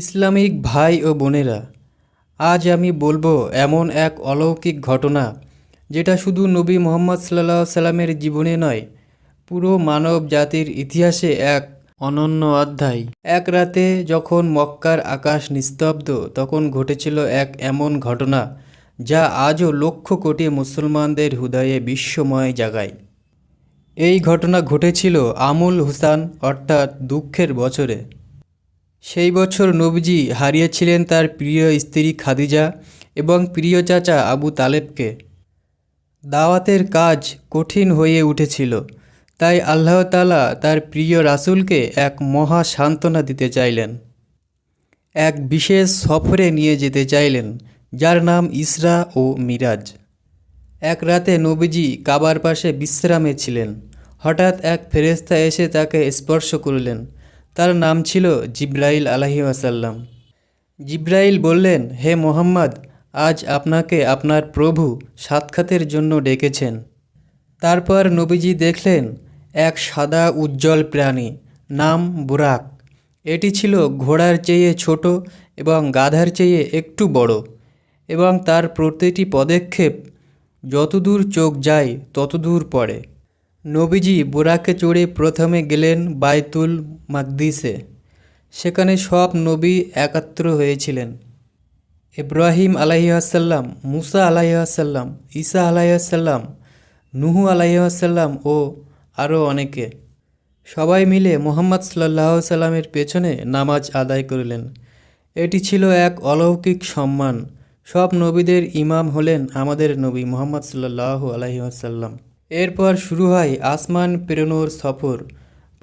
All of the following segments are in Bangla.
ইসলামিক ভাই ও বোনেরা, আজ আমি বলব এমন এক অলৌকিক ঘটনা যেটা শুধু নবী মোহাম্মদ সাল্লাহ সাল্লামের জীবনে নয়, পুরো মানব জাতির ইতিহাসে এক অনন্য অধ্যায়। এক রাতে যখন মক্কার আকাশ নিস্তব্ধ, তখন ঘটেছিল এক এমন ঘটনা যা আজও লক্ষ কোটি মুসলমানদের হৃদয়ে বিশ্বময় জাগায়। এই ঘটনা ঘটেছিল আমুল হুসান অর্থাৎ দুঃখের বছরে। সেই বছর নবীজি হারিয়েছিলেন তার প্রিয় স্ত্রী খাদিজা এবং প্রিয় চাচা আবু তালেবকে। দাওয়াতের কাজ কঠিন হয়ে উঠেছিল, তাই আল্লাহ তালা তার প্রিয় রাসূলকে এক মহা সান্ত্বনা দিতে চাইলেন। এক বিশেষ সফরে নিয়ে যেতে চাইলেন, যার নাম ইসরা ও মিরাজ। এক রাতে নবীজি কাবার পাশে বিশ্রামে ছিলেন। হঠাৎ এক ফেরেস্তা এসে তাকে স্পর্শ করলেন। তার নাম ছিল জিব্রাইল আলাহি আসাল্লাম জিব্রাইল বললেন, হে মোহাম্মদ, আজ আপনাকে আপনার প্রভু সাক্ষাতের জন্য ডেকেছেন। তারপর নবীজি দেখলেন, এক সাদা উজ্জ্বল প্রাণী, নাম বুরাক। এটি ছিল ঘোড়ার চেয়ে ছোট এবং গাধার চেয়ে একটু বড় এবং তার প্রতিটি পদক্ষেপ যতদূর চোখ যায় ততদূর পড়ে। নবীজি বোরাকে চড়ে প্রথমে গেলেন বাইতুল মাকদিসে। সেখানে সব নবী একাত্র হয়েছিলেন। ইব্রাহিম আলাইহাসাল্লাম, মুসা আলাইহাসাল্লাম, ঈসা আলাইহাসাল্লাম, নুহু আলাইহাসাল্লাম ও আরও অনেকে। সবাই মিলে মোহাম্মদ সাল্লাহ সাল্লামের পেছনে নামাজ আদায় করলেন। এটি ছিল এক অলৌকিক সম্মান। সব নবীদের ইমাম হলেন আমাদের নবী মোহাম্মদ সাল্লাহ আলহিহাসাল্লাম এরপর শুরু হয় আসমান প্রেরণোর সফর।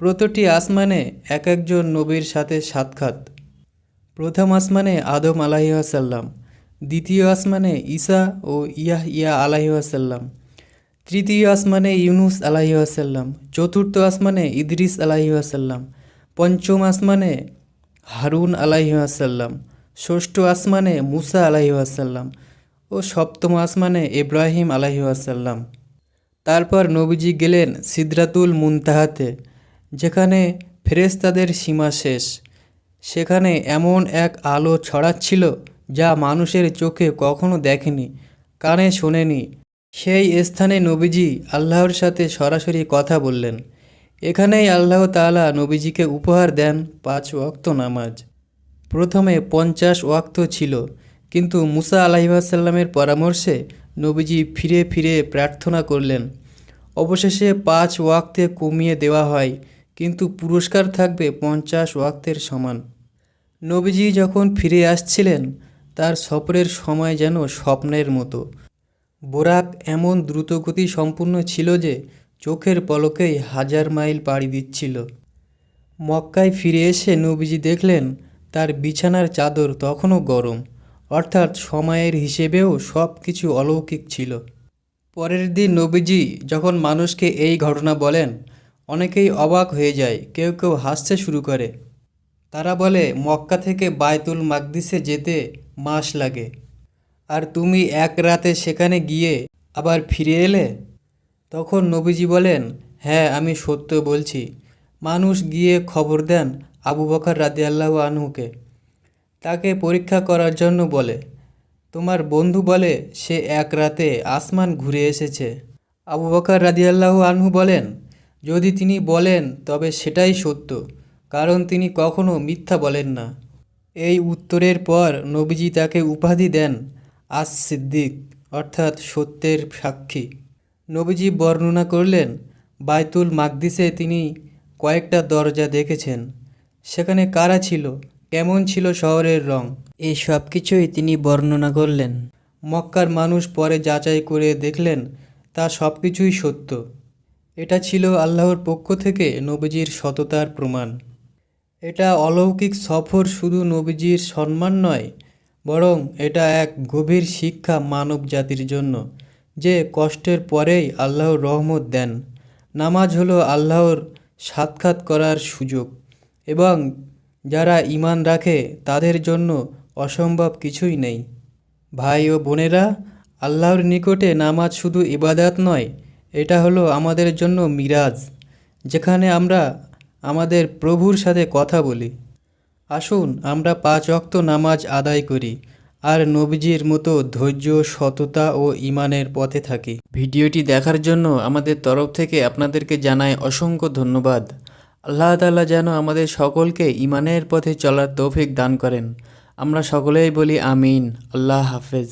প্রতিটি আসমানে এক একজন নবীর সাথে সাক্ষাৎ। প্রথম আসমানে আদম আলাহিহাসাল্লাম দ্বিতীয় আসমানে ঈসা ও ইয়াহ ইয়া আলাহিহাসাল্লাম তৃতীয় আসমানে ইউনুস আলাহিহাসাল্লাম চতুর্থ আসমানে ইদ্রিস আলাহিহাসাল্লাম পঞ্চম আসমানে হারুন আলাহিহাসাল্লাম ষষ্ঠ আসমানে মুসা আলাহিহাসাল্লাম ও সপ্তম আসমানে ইব্রাহিম আলাহিহাসাল্লাম তারপর নবীজি গেলেন সিদ্রাতুল মুনতাহাতে, যেখানে ফেরেস্তাদের সীমা শেষ। সেখানে এমন এক আলো ছড়াচ্ছিল যা মানুষের চোখে কখনো দেখেনি, কানে শোনেনি। সেই স্থানে নবীজি আল্লাহর সাথে সরাসরি কথা বললেন। এখানেই আল্লাহ তাআলা নবীজিকে উপহার দেন পাঁচ ওয়াক্ত নামাজ। প্রথমে পঞ্চাশ ওয়াক্ত ছিল, কিন্তু মুসা আলাহিসাল্লামের পরামর্শে নবীজি ফিরে ফিরে প্রার্থনা করলেন। অবশেষে পাঁচ ওয়াক্তে কমিয়ে দেওয়া হয়, কিন্তু পুরস্কার থাকবে পঞ্চাশ ওয়াক্তের সমান। নবীজি যখন ফিরে আসছিলেন, তার সফরের সময় যেন স্বপ্নের মতো। বোরাক এমন দ্রুতগতি সম্পূর্ণ ছিল যে চোখের পলকেই হাজার মাইল পাড়ি দিচ্ছিল। মক্কায় ফিরে এসে নবীজি দেখলেন, তার বিছানার চাদর তখনও গরম। অর্থাৎ সময়ের হিসেবেও সব কিছু অলৌকিক ছিল। পরের দিন নবীজি যখন মানুষকে এই ঘটনা বলেন, অনেকেই অবাক হয়ে যায়, কেউ কেউ হাসতে শুরু করে। তারা বলে, মক্কা থেকে বায়তুল মাকদিসে যেতে মাস লাগে। আর তুমি এক রাতে সেখানে গিয়ে আবার ফিরে এলে? তখন নবীজি বলেন হ্যাঁ আমি সত্য বলছি। মানুষ গিয়ে খবর দেন আবু বকর রাদিয়াল্লাহু আনহুকে। তাকে পরীক্ষা করার জন্য বলে। তোমার বন্ধু বলে, সে এক রাতে আসমান ঘুরে এসেছে। আবু বকর রাদিয়াল্লাহু আনহু বলেন, যদি তিনি বলেন, তবে সেটাই সত্য, কারণ তিনি কখনো মিথ্যা বলেন না। এই উত্তরের পর নবীজি তাকে উপাধি দেন আস সিদ্দিক অর্থাৎ সত্যের সাক্ষী। নবীজি বর্ণনা করলেন, বাইতুল মাকদিসে তিনি কয়েকটা দরজা দেখেছেন। সেখানে কারা ছিল? কেমন ছিল শহরের রং? এই সব কিছুই তিনি বর্ণনা করলেন। মক্কার মানুষ পরে যাচাই করে দেখলেন, তা সব কিছুই সত্য। এটা ছিল আল্লাহর পক্ষ থেকে নবীজির সততার প্রমাণ। এটা অলৌকিক সফর শুধু নবীজির সম্মান নয়, বরং এটা এক গভীর শিক্ষা মানব জাতির জন্য, যে কষ্টের পরেই আল্লাহর রহমত দেন। নামাজ হলো আল্লাহর সাক্ষাৎ করার সুযোগ, এবং যারা ঈমান রাখে, তাদের জন্য অসম্ভব কিছুই নেই। ভাই ও বোনেরা, আল্লাহর নিকটে নামাজ শুধু ইবাদাত নয়, এটা হলো আমাদের জন্য মিরাজ, যেখানে আমরা আমাদের প্রভুর সাথে কথা বলি। আসুন, আমরা পাঁচ অক্ত নামাজ আদায় করি, আর নবীজির মতো ধৈর্য, সততা ও ইমানের পথে থাকি। ভিডিওটি দেখার জন্য আমাদের তরফ থেকে আপনাদেরকে জানাই অসংখ্য ধন্যবাদ। আল্লাহ তাআলা যেন আমাদের সকলকে ইমানের পথে চলার তৌফিক দান করেন। আমরা সকলেই বলি আমিন। আল্লাহ হাফেজ।